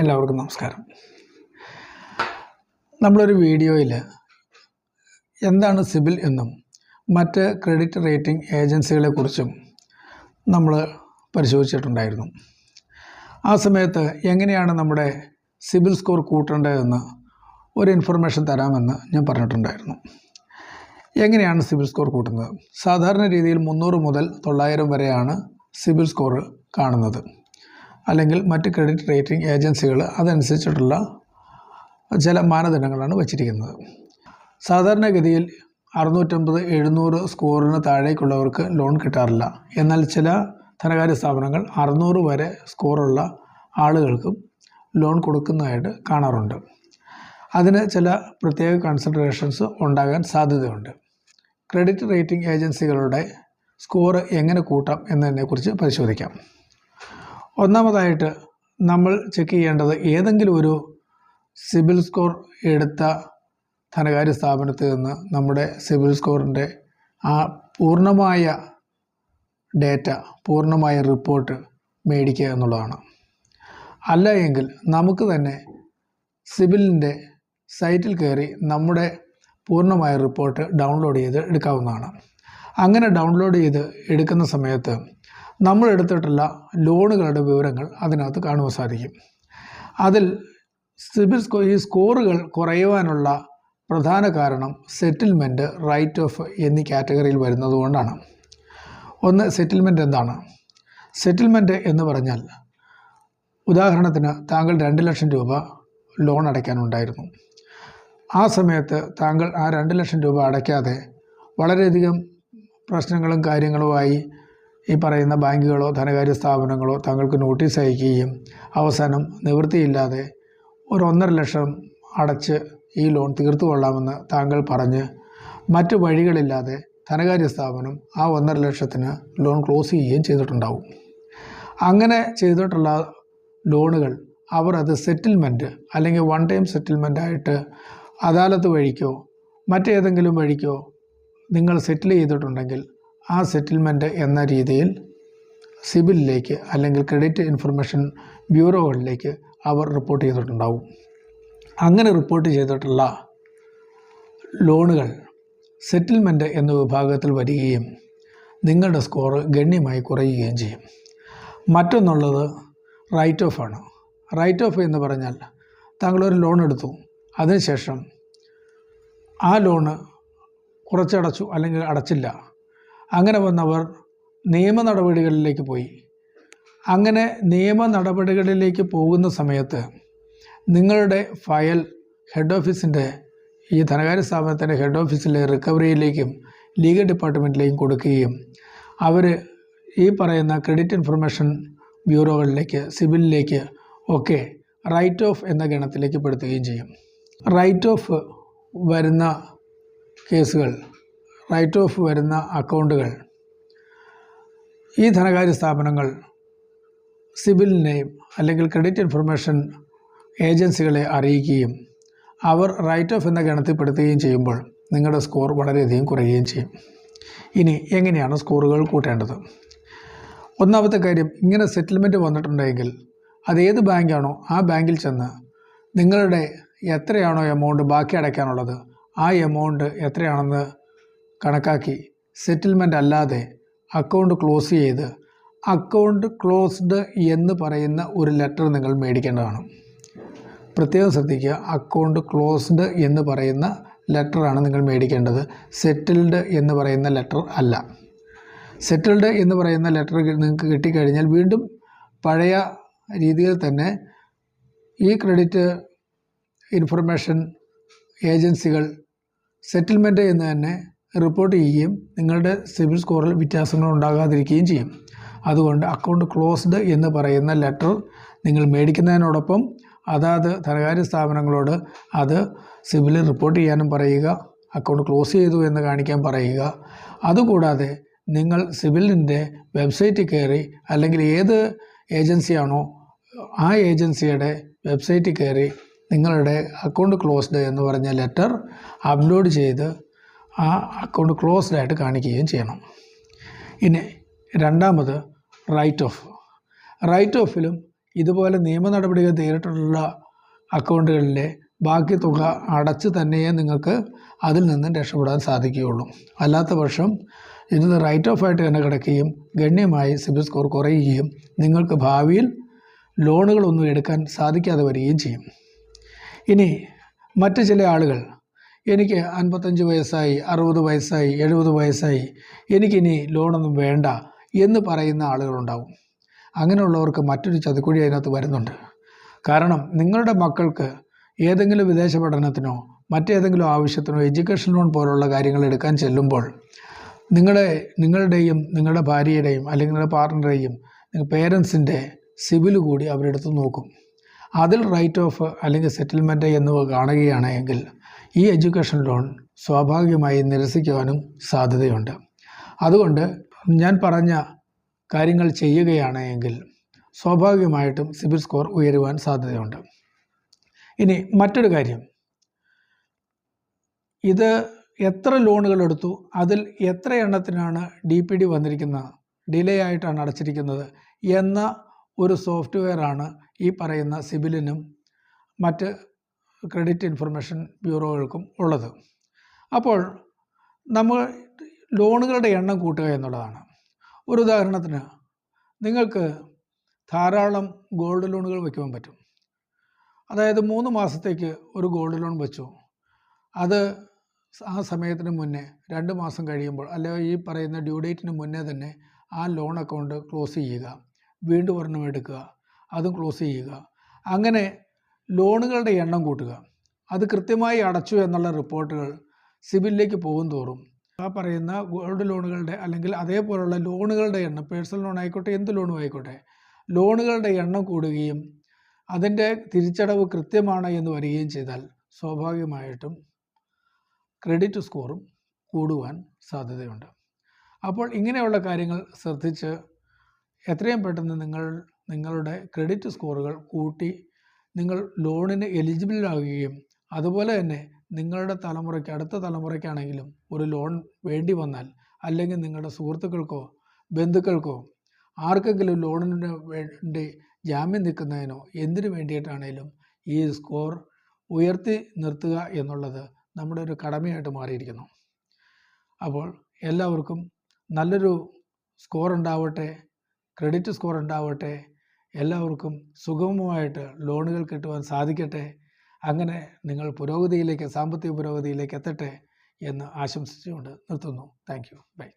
എല്ലാവർക്കും നമസ്കാരം. നമ്മളൊരു വീഡിയോയിൽ എന്താണ് സിബിൽ എന്നും മറ്റ് ക്രെഡിറ്റ് റേറ്റിംഗ് ഏജൻസികളെക്കുറിച്ചും നമ്മൾ പരിശോധിച്ചിട്ടുണ്ടായിരുന്നു. ആ സമയത്ത് എങ്ങനെയാണ് നമ്മുടെ സിബിൽ സ്കോർ കൂട്ടേണ്ടതെന്ന് ഒരു ഇൻഫർമേഷൻ തരാമെന്ന് ഞാൻ പറഞ്ഞിട്ടുണ്ടായിരുന്നു. എങ്ങനെയാണ് സിബിൽ സ്കോർ കൂട്ടുന്നത്? സാധാരണ രീതിയിൽ മുന്നൂറ് മുതൽ തൊള്ളായിരം വരെയാണ് സിബിൽ സ്കോർ കാണുന്നത്. അല്ലെങ്കിൽ മറ്റ് ക്രെഡിറ്റ് റേറ്റിംഗ് ഏജൻസികൾ അതനുസരിച്ചിട്ടുള്ള ചില മാനദണ്ഡങ്ങളാണ് വച്ചിരിക്കുന്നത്. സാധാരണഗതിയിൽ അറുന്നൂറ്റമ്പത് എഴുന്നൂറ് സ്കോറിന് താഴേക്കുള്ളവർക്ക് ലോൺ കിട്ടാറില്ല. എന്നാൽ ചില ധനകാര്യ സ്ഥാപനങ്ങൾ അറുന്നൂറ് വരെ സ്കോറുള്ള ആളുകൾക്കും ലോൺ കൊടുക്കുന്നതായിട്ട് കാണാറുണ്ട്. അതിന് ചില പ്രത്യേക കൺസിഡറേഷൻസ് ഉണ്ടാകാൻ സാധ്യതയുണ്ട്. ക്രെഡിറ്റ് റേറ്റിംഗ് ഏജൻസികളുടെ സ്കോർ എങ്ങനെ കൂട്ടാം എന്നതിനെക്കുറിച്ച് പരിശോധിക്കാം. ഒന്നാമതായിട്ട് നമ്മൾ ചെക്ക് ചെയ്യേണ്ടത് ഏതെങ്കിലും ഒരു സിബിൽ സ്കോർ എടുത്ത ധനകാര്യ സ്ഥാപനത്തിൽ നിന്ന് നമ്മുടെ സിബിൽ സ്കോറിന്റെ ആ പൂർണമായ ഡേറ്റ പൂർണമായ റിപ്പോർട്ട് മേടിക്കുക എന്നുള്ളതാണ്. അല്ല എങ്കിൽ നമുക്ക് തന്നെ സിബിലിന്റെ സൈറ്റിൽ കയറി നമ്മുടെ പൂർണമായ റിപ്പോർട്ട് ഡൗൺലോഡ് ചെയ്ത് എടുക്കാവുന്നതാണ്. അങ്ങനെ ഡൗൺലോഡ് ചെയ്ത് എടുക്കുന്ന സമയത്ത് നമ്മൾ എടുത്തിട്ടുള്ള ലോണുകളുടെ വിവരങ്ങൾ അതിനകത്ത് കാണുവാൻ സാധിക്കും. അതിൽ സിബിൽ സ്കോ ഈ സ്കോറുകൾ കുറയുവാനുള്ള പ്രധാന കാരണം സെറ്റിൽമെന്റ് റൈറ്റ് ഓഫ് എന്നീ കാറ്റഗറിയിൽ വരുന്നതുകൊണ്ടാണ് ഒന്ന് സെറ്റിൽമെന്റ് എന്താണ്? സെറ്റിൽമെന്റ് എന്ന് പറഞ്ഞാൽ ഉദാഹരണത്തിന് താങ്കൾ രണ്ട് ലക്ഷം രൂപ ലോൺ അടയ്ക്കാനുണ്ടായിരുന്നു. ആ സമയത്ത് താങ്കൾ ആ രണ്ട് ലക്ഷം രൂപ അടയ്ക്കാതെ വളരെയധികം പ്രശ്നങ്ങളും കാര്യങ്ങളുമായി ഈ പറയുന്ന ബാങ്കുകളോ ധനകാര്യ സ്ഥാപനങ്ങളോ താങ്കൾക്ക് നോട്ടീസ് അയക്കുകയും അവസാനം നിവൃത്തിയില്ലാതെ ഒരു ഒന്നര ലക്ഷം അടച്ച് ഈ ലോൺ തീർത്തു കൊള്ളാമെന്ന് താങ്കൾ പറഞ്ഞ് മറ്റ് വഴികളില്ലാതെ ധനകാര്യ സ്ഥാപനം ആ ഒന്നര ലക്ഷത്തിന് ലോൺ ക്ലോസ് ചെയ്യുകയും ചെയ്തിട്ടുണ്ടാവും. അങ്ങനെ ചെയ്തിട്ടുള്ള ലോണുകൾ അവർ അത് സെറ്റിൽമെന്റ് അല്ലെങ്കിൽ വൺ ടൈം സെറ്റിൽമെന്റ് ആയിട്ട് അദാലത്ത് വഴിക്കോ മറ്റേതെങ്കിലും വഴിക്കോ നിങ്ങൾ സെറ്റിൽ ചെയ്തിട്ടുണ്ടെങ്കിൽ ആ സെറ്റിൽമെന്റ് എന്ന രീതിയിൽ സിബിലിലേക്ക് അല്ലെങ്കിൽ ക്രെഡിറ്റ് ഇൻഫർമേഷൻ ബ്യൂറോകളിലേക്ക് അവർ റിപ്പോർട്ട് ചെയ്തിട്ടുണ്ടാവും. അങ്ങനെ റിപ്പോർട്ട് ചെയ്തിട്ടുള്ള ലോണുകൾ സെറ്റിൽമെന്റ് എന്ന വിഭാഗത്തിൽ വരികയും നിങ്ങളുടെ സ്കോർ ഗണ്യമായി കുറയുകയും ചെയ്യും. മറ്റൊന്നുള്ളത് റൈറ്റ് ഓഫ് ആണ്. റൈറ്റ് ഓഫ് എന്ന് പറഞ്ഞാൽ താങ്കളൊരു ലോൺ എടുത്തു. അതിനുശേഷം ആ ലോണ് കുറച്ചടച്ചു അല്ലെങ്കിൽ അടച്ചില്ല. അങ്ങനെ വന്നവർ നിയമ നടപടികളിലേക്ക് പോയി. അങ്ങനെ നിയമ നടപടികളിലേക്ക് പോകുന്ന സമയത്ത് നിങ്ങളുടെ ഫയൽ ഹെഡ് ഓഫീസിന്റെ ഈ ധനകാര്യ സ്ഥാപനത്തിന്റെ ഹെഡ് ഓഫീസിലെ റിക്കവറിയിലേക്കും ലീഗൽ ഡിപ്പാർട്ട്മെന്റിലേക്കും കൊടുക്കുകയും അവർ ഈ പറയുന്ന ക്രെഡിറ്റ് ഇൻഫർമേഷൻ ബ്യൂറോകളിലേക്ക് സിബിലിലേക്ക് ഒക്കെ റൈറ്റ് ഓഫ് എന്ന ഗണത്തിലേക്ക് പെടുത്തുകയും ചെയ്യും. റൈറ്റ് ഓഫ് വരുന്ന കേസുകൾ റൈറ്റ് ഓഫ് വരുന്ന അക്കൗണ്ടുകൾ. ഈ ധനകാര്യ സ്ഥാപനങ്ങൾ സിബിലിനെയും അല്ലെങ്കിൽ ക്രെഡിറ്റ് ഇൻഫർമേഷൻ ഏജൻസികളെ അറിയിക്കുകയും അവർ റൈറ്റ് ഓഫ് എന്ന ഗണത്തിൽപ്പെടുത്തുകയും ചെയ്യുമ്പോൾ നിങ്ങളുടെ സ്കോർ വളരെയധികം കുറയുകയും ചെയ്യും. ഇനി എങ്ങനെയാണ് സ്കോറുകൾ കൂട്ടേണ്ടത്? ഒന്നാമത്തെ കാര്യം ഇങ്ങനെ സെറ്റിൽമെന്റ് വന്നിട്ടുണ്ടെങ്കിൽ അത് ഏത് ബാങ്കാണോ ആ ബാങ്കിൽ ചെന്ന് നിങ്ങളുടെ എത്രയാണോ എമൗണ്ട് ബാക്കി അടയ്ക്കാനുള്ളത് ആ എമൗണ്ട് എത്രയാണെന്ന് കണക്കാക്കി. സെറ്റിൽമെന്റ് അല്ലാതെ അക്കൗണ്ട് ക്ലോസ് ചെയ്ത് അക്കൗണ്ട് ക്ലോസ്ഡ് എന്ന് പറയുന്ന ഒരു ലെറ്റർ നിങ്ങൾ മേടിക്കേണ്ടതാണ്. പ്രത്യേകം ശ്രദ്ധിക്കുക അക്കൗണ്ട് ക്ലോസ്ഡ് എന്ന് പറയുന്ന ലെറ്ററാണ് നിങ്ങൾ മേടിക്കേണ്ടത്. സെറ്റിൽഡ് എന്ന് പറയുന്ന ലെറ്റർ അല്ല. സെറ്റിൽഡ് എന്ന് പറയുന്ന ലെറ്റർ നിങ്ങൾക്ക് കിട്ടിക്കഴിഞ്ഞാൽ വീണ്ടും പഴയ രീതിയിൽ തന്നെ ഈ ക്രെഡിറ്റ് ഇൻഫർമേഷൻ ഏജൻസികൾ സെറ്റിൽമെന്റ് എന്ന് തന്നെ റിപ്പോർട്ട് ചെയ്യുകയും നിങ്ങളുടെ സിവിൽ സ്കോറിൽ വ്യത്യാസങ്ങൾ ഉണ്ടാകാതിരിക്കുകയും ചെയ്യും. അതുകൊണ്ട് അക്കൗണ്ട് ക്ലോസ്ഡ് എന്ന് പറയുന്ന ലെറ്റർ നിങ്ങൾ മേടിക്കുന്നതിനോടൊപ്പം അതാത് ധനകാര്യ സ്ഥാപനങ്ങളോട് അത് സിബിലിൽ റിപ്പോർട്ട് ചെയ്യാനും പറയുക അക്കൗണ്ട് ക്ലോസ് ചെയ്തു എന്ന് കാണിക്കാൻ പറയുക. അതുകൂടാതെ നിങ്ങൾ സിബിലിന്റെ വെബ്സൈറ്റിൽ കയറി അല്ലെങ്കിൽ ഏത് ഏജൻസിയാണോ ആ ഏജൻസിയുടെ വെബ്സൈറ്റിൽ കയറി നിങ്ങളുടെ അക്കൗണ്ട് ക്ലോസ്ഡ് എന്ന് പറഞ്ഞ ലെറ്റർ അപ്ലോഡ് ചെയ്ത് ആ അക്കൗണ്ട് ക്ലോസ്ഡ് ആയിട്ട് കാണിക്കുകയും ചെയ്യണം. ഇനി രണ്ടാമത് റൈറ്റ് ഓഫ്. റൈറ്റ് ഓഫിലും ഇതുപോലെ നിയമ നടപടികൾ നേരിട്ടുള്ള അക്കൗണ്ടുകളിലെ ബാക്കി തുക അടച്ച് തന്നെയേ നിങ്ങൾക്ക് അതിൽ നിന്നും രക്ഷപ്പെടാൻ സാധിക്കുകയുള്ളൂ. അല്ലാത്ത പക്ഷം ഇത് റൈറ്റ് ഓഫ് ആയിട്ട് തന്നെ കിടക്കുകയും ഗണ്യമായി സിബിൽ സ്കോർ കുറയുകയും നിങ്ങൾക്ക് ഭാവിയിൽ ലോണുകളൊന്നും എടുക്കാൻ സാധിക്കാതെ വരികയും ചെയ്യും. ഇനി മറ്റ് ചില ആളുകൾ എനിക്ക് അൻപത്തഞ്ച് വയസ്സായി അറുപത് വയസ്സായി എഴുപത് വയസ്സായി. എനിക്കിനി ലോണൊന്നും വേണ്ട എന്ന് പറയുന്ന ആളുകളുണ്ടാവും. അങ്ങനെയുള്ളവർക്ക് മറ്റൊരു ചതിക്കുഴി അതിനകത്ത് വരുന്നുണ്ട്. കാരണം നിങ്ങളുടെ മക്കൾക്ക് ഏതെങ്കിലും വിദേശ പഠനത്തിനോ മറ്റേതെങ്കിലും ആവശ്യത്തിനോ എഡ്യൂക്കേഷൻ ലോൺ പോലുള്ള കാര്യങ്ങൾ എടുക്കാൻ ചെല്ലുമ്പോൾ നിങ്ങളെ നിങ്ങളുടെയും നിങ്ങളുടെ ഭാര്യയുടെയും അല്ലെങ്കിൽ നിങ്ങളുടെ പാർട്ട്ണറുടെയും പേരൻസിന്റെ സിവിൽ കൂടി അവരെടുത്ത് നോക്കും. അതിൽ റൈറ്റ് ഓഫ് അല്ലെങ്കിൽ സെറ്റിൽമെന്റ് എന്നിവ കാണുകയാണെങ്കിൽ ഈ എഡ്യൂക്കേഷൻ ലോൺ സ്വാഭാവികമായി നിരസിക്കുവാനും സാധ്യതയുണ്ട്. അതുകൊണ്ട് ഞാൻ പറഞ്ഞ കാര്യങ്ങൾ ചെയ്യുകയാണെങ്കിൽ സ്വാഭാവികമായിട്ടും സിബിൽ സ്കോർ ഉയരുവാൻ സാധ്യതയുണ്ട്. ഇനി മറ്റൊരു കാര്യം. ഇത് എത്ര ലോണുകൾ എടുത്തു അതിൽ എത്ര എണ്ണത്തിനാണ് ഡി പി ഡി വന്നിരിക്കുന്നത് ഡിലേ ആയിട്ടാണ് അടച്ചിരിക്കുന്നത് എന്ന ഒരു സോഫ്റ്റ്വെയറാണ് ഈ പറയുന്ന സിബിലിനും മറ്റ് ക്രെഡിറ്റ് ഇൻഫർമേഷൻ ബ്യൂറോകൾക്കും ഉള്ളത്. അപ്പോൾ നമ്മൾ ലോണുകളുടെ എണ്ണം കൂട്ടുക എന്നുള്ളതാണ്. ഒരു ഉദാഹരണത്തിന് നിങ്ങൾക്ക് ധാരാളം ഗോൾഡ് ലോണുകൾ വയ്ക്കുവാൻ പറ്റും. അതായത് മൂന്ന് മാസത്തേക്ക് ഒരു ഗോൾഡ് ലോൺ വെച്ചു. അത് ആ സമയത്തിന് മുന്നേ രണ്ട് മാസം കഴിയുമ്പോൾ അല്ലെങ്കിൽ ഈ പറയുന്ന ഡ്യൂ ഡേറ്റിന് മുന്നേ തന്നെ ആ ലോൺ അക്കൗണ്ട് ക്ലോസ് ചെയ്യുക. വീണ്ടും ഒരെണ്ണം എടുക്കുക. അതും ക്ലോസ് ചെയ്യുക. അങ്ങനെ ലോണുകളുടെ എണ്ണം കൂട്ടുക. അത് കൃത്യമായി അടച്ചു എന്നുള്ള റിപ്പോർട്ടുകൾ സിബിലിലേക്ക് പോകും തോറും. ആ പറയുന്ന ഗോൾഡ് ലോണുകളുടെ അല്ലെങ്കിൽ അതേപോലുള്ള ലോണുകളുടെ എണ്ണം പേഴ്സണൽ ലോൺ ആയിക്കോട്ടെ എന്ത് ലോണും ആയിക്കോട്ടെ ലോണുകളുടെ എണ്ണം കൂടുകയും അതിന്റെ തിരിച്ചടവ് കൃത്യമാണ് എന്ന് വരികയും ചെയ്താൽ സ്വാഭാവികമായിട്ടും ക്രെഡിറ്റ് സ്കോറും കൂടുവാൻ സാധ്യതയുണ്ട്. അപ്പോൾ ഇങ്ങനെയുള്ള കാര്യങ്ങൾ ശ്രദ്ധിച്ച് എത്രയും പെട്ടെന്ന് നിങ്ങൾ നിങ്ങളുടെ ക്രെഡിറ്റ് സ്കോറുകൾ കൂട്ടി നിങ്ങൾ ലോണിന് എലിജിബിൾ ആകുകയും അതുപോലെ തന്നെ നിങ്ങളുടെ തലമുറയ്ക്ക് അടുത്ത തലമുറയ്ക്കാണെങ്കിലും ഒരു ലോൺ വേണ്ടി വന്നാൽ അല്ലെങ്കിൽ നിങ്ങളുടെ സുഹൃത്തുക്കൾക്കോ ബന്ധുക്കൾക്കോ ആർക്കെങ്കിലും ലോണിന് വേണ്ടി ജാമ്യം നിൽക്കുന്നതിനോ എന്തിനു വേണ്ടിയിട്ടാണേലും ഈ സ്കോർ ഉയർത്തി നിർത്തുക എന്നുള്ളത് നമ്മുടെ ഒരു കടമയായിട്ട് മാറിയിരിക്കുന്നു. അപ്പോൾ എല്ലാവർക്കും നല്ലൊരു സ്കോർ ഉണ്ടാവട്ടെ ക്രെഡിറ്റ് സ്കോർ ഉണ്ടാവട്ടെ എല്ലാവർക്കും സുഗമമായിട്ട് ലോണുകൾ കിട്ടുവാൻ സാധിക്കട്ടെ. അങ്ങനെ നിങ്ങൾ പുരോഗതിയിലേക്ക് സാമ്പത്തിക പുരോഗതിയിലേക്ക് എത്തട്ടെ എന്ന് ആശംസിച്ചുകൊണ്ട് നിർത്തുന്നു. Thank you. ബൈ.